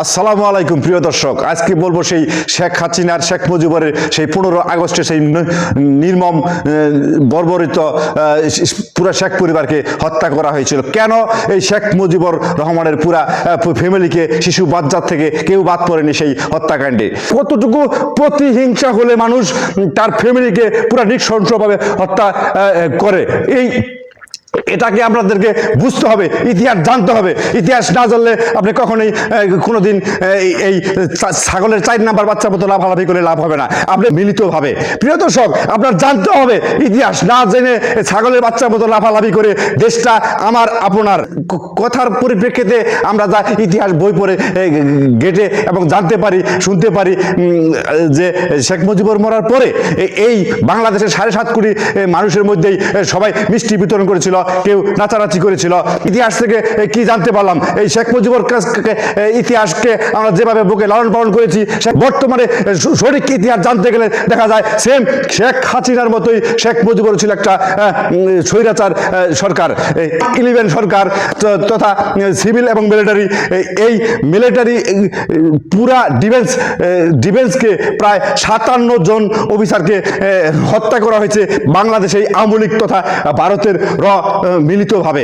আসসালামু আলাইকুম, প্রিয় দর্শক। আজকে বলব সেই শেখ হাসিনার, শেখ মুজিবরের সেই পনেরো আগস্টে সেই নির্মম বর্বরিত পুরা শেখ পরিবারকে হত্যা করা হয়েছিল। কেন এই শেখ মুজিবর রহমানের পুরা ফ্যামিলিকে, শিশু বাচ্চার থেকে কেউ বাদ পড়েনি সেই হত্যাকাণ্ডে? কতটুকু প্রতিহিংসা হলে মানুষ তার ফ্যামিলিকে পুরা নৃশংসভাবে হত্যা করে? এই এটাকে আপনাদেরকে বুঝতে হবে ইতিহাস জানতে হবে। ইতিহাস না জানলে আপনি কখনোই আহ, কোনোদিন এই- ছাগলের চার নাম্বার বাচ্চার মতো লাভালাভি করে লাভ হবে না। আপনি মিলিতভাবে প্রিয় দর্শক আপনার জানতে হবে ইতিহাস না জেনে ছাগলের বাচ্চার মতো লাভালাভি করে দেশটা আমার আপনার। কথার পরিপ্রেক্ষিতে আমরা যা ইতিহাস বই পড়ে গেটে এবং জানতে পারি শুনতে পারি যে শেখ মুজিবুর মরার পরে এই বাংলাদেশের সাড়ে সাত কোটি মানুষের মধ্যেই সবাই মিষ্টি বিতরণ করেছিল। কেউ নাচানাচি করেছিল। ইতিহাস থেকে কি জানতে পারলাম? এই শেখ মুজিবুর ইতিহাসকে আমরা যেভাবে বুকে লালন পালন করেছি বর্তমানে সঠিক ইতিহাস জানতে গেলে দেখা যায় সেম শেখ হাসিনার মতোই শেখ মুজিবুর ছিল একটা স্বৈরাচার সরকার ইলেভেন সরকার তথা সিভিল এবং মিলিটারি এই মিলিটারি পুরা ডিফেন্স ডিফেন্সকে প্রায় সাতান্ন জন অফিসারকে হত্যা করা হয়েছে বাংলাদেশে আমলিক তথা ভারতের র মিলিতভাবে।